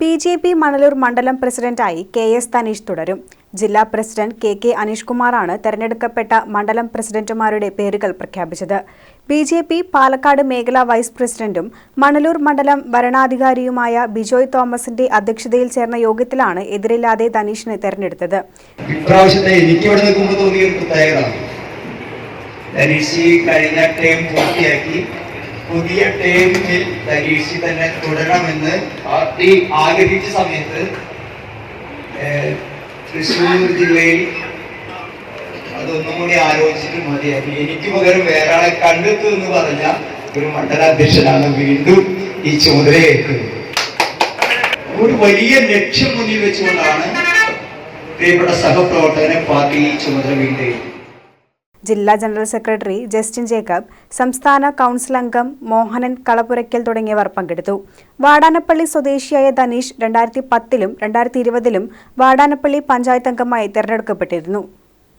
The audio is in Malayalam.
ബി ജെ പി മണലൂർ മണ്ഡലം പ്രസിഡന്റായി കെ എസ് തനീഷ് തുടരും. ജില്ലാ പ്രസിഡന്റ് കെ കെ അനീഷ് കുമാറാണ് തെരഞ്ഞെടുക്കപ്പെട്ട മണ്ഡലം പ്രസിഡന്റുമാരുടെ പേരുകൾ പ്രഖ്യാപിച്ചത്. ബി ജെ പി പാലക്കാട് മേഖലാ വൈസ് പ്രസിഡന്റും മണലൂർ മണ്ഡലം ഭരണാധികാരിയുമായ ബിജോയ് തോമസിന്റെ അധ്യക്ഷതയിൽ ചേർന്ന യോഗത്തിലാണ് എതിരില്ലാതെ തനീഷിനെ തെരഞ്ഞെടുത്തത്. കഴിഞ്ഞ പുതിയ ടേമിൽ ധനീഷ് തന്നെ തുടരണമെന്ന് പാർട്ടി ആഗ്രഹിച്ച സമയത്ത് തൃശ്ശൂർ ജില്ലയിൽ അതൊന്നും കൂടി ആലോചിച്ചിട്ട് മതിയാക്കി എനിക്ക് പകരം വേറെ ആളെ കണ്ടെത്തു എന്ന് പറഞ്ഞ ഒരു മണ്ഡലാധ്യക്ഷനാണ് വീണ്ടും ഈ ചുമതലയേക്കുന്നത് ഒരു വലിയ ലക്ഷ്യം മുന്നിൽ വെച്ചുകൊണ്ടാണ് പ്രിയപ്പെട്ട സഹപ്രവർത്തകനെ പാർട്ടി ഈ ചുമതല വീണ്ടും ജില്ലാ ജനറൽ സെക്രട്ടറി ജസ്റ്റിൻ ജേക്കബ് സംസ്ഥാന കൗൺസിൽ അംഗം മോഹനൻ കളപ്പുരയ്ക്കൽ തുടങ്ങിയവർ പങ്കെടുത്തു. വാടാനപ്പള്ളി സ്വദേശിയായ ധനീഷ് രണ്ടായിരത്തി പത്തിലും രണ്ടായിരത്തി ഇരുപതിലും വാടാനപ്പള്ളി പഞ്ചായത്ത് അംഗമായി തെരഞ്ഞെടുക്കപ്പെട്ടിരുന്നു.